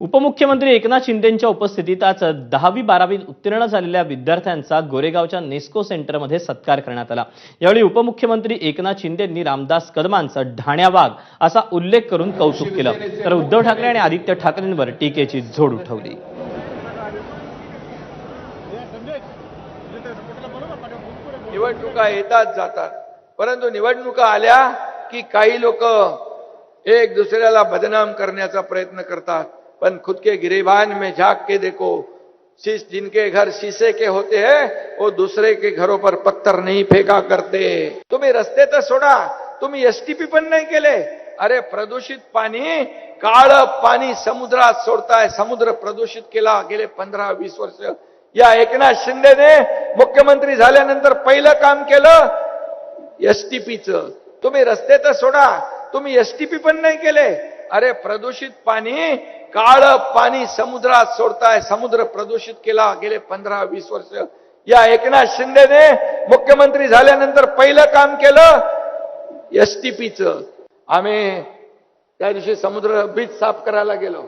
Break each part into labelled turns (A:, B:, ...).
A: उपमुख्यमंत्री एकनाथ शिंदेंच्या उपस्थितीत आज दहावी बारावी उत्तीर्ण झालेल्या विद्यार्थ्यांचा गोरेगावच्या नेस्को सेंटरमध्ये सत्कार करण्यात आला. यावेळी उपमुख्यमंत्री एकनाथ शिंदेंनी रामदास कदमांचं ढाण्यावाग असा उल्लेख करून कौतुक केलं. तर उद्धव ठाकरे आणि आदित्य ठाकरेंवर टीकेची झोड उठवली.
B: निवडणुका येतात जातात. परंतु निवडणुका आल्या की काही लोक एक दुसऱ्याला बदनाम करण्याचा प्रयत्न करतात. पण खुद के गिरेबान में झाक के देखो। शीश जिनके घर शीशे के होते हैं वो दूसरे के घरों पर पत्थर नहीं फेका करते। तुम्ही रस्ते तर सोडा तुम्ही एसटीपी पण नाही केले अरे प्रदूषित पाणी काळ पाणी समुद्रात सोडताय समुद्र प्रदूषित केला गेले पंधरा वीस वर्ष। या एकनाथ शिंदेने मुख्यमंत्री झाल्यानंतर पहिलं काम केलं एस टी एसटीपीचं तुम्ही रस्ते तर सोडा तुम्ही एस टी पी पण नाही केले अरे प्रदूषित पाणी काळ पाणी समुद्रात सोडताय समुद्र प्रदूषित केला गेले पंधरा वीस वर्ष. या एकनाथ शिंदेने मुख्यमंत्री झाल्यानंतर पहिलं काम केलं एस टी पीच आम्ही त्या दिवशी समुद्र बीच साफ करायला गेलो.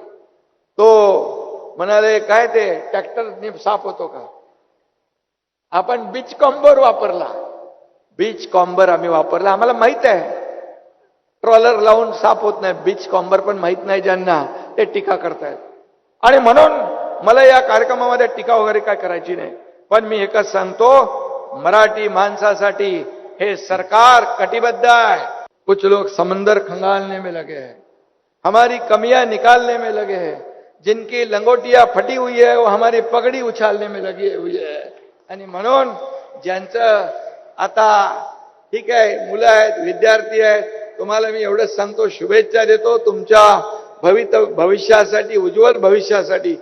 B: तो म्हणाले काय ते ट्रॅक्टर साफ होतो का? आपण बीच कॉम्बर वापरला. बीच कॉम्बर आम्ही वापरला. आम्हाला माहीत आहे ट्रॉलर लावून साफ़ होत नाही. बीच कॉम्बर पण माहित नाही ज्यांना. ते टीका करतायत. आणि म्हणून मला या कार्यक्रमामध्ये टीका वगैरे काय करायची नाही. पण मी एकच सांगतो, मराठी माणसासाठी हे सरकार कटिबद्ध आहे. कुछ लोग समंदर खंगालने में लगे हैं. हमारी कमियाँ निकालने में लगे हैं. जिनकी लंगोटिया फटी हुई है, वो हमारी पगड़ी उछालने में लगी हुई है. आणि म्हणून ज्यांचं आता ठीक आहे, मुलं आहेत, विद्यार्थी आहेत तुम्हाला मी एवढंच सांगतो शुभेच्छा देतो तुमच्या भवित भविष्यासाठी उज्ज्वल भविष्यासाठी.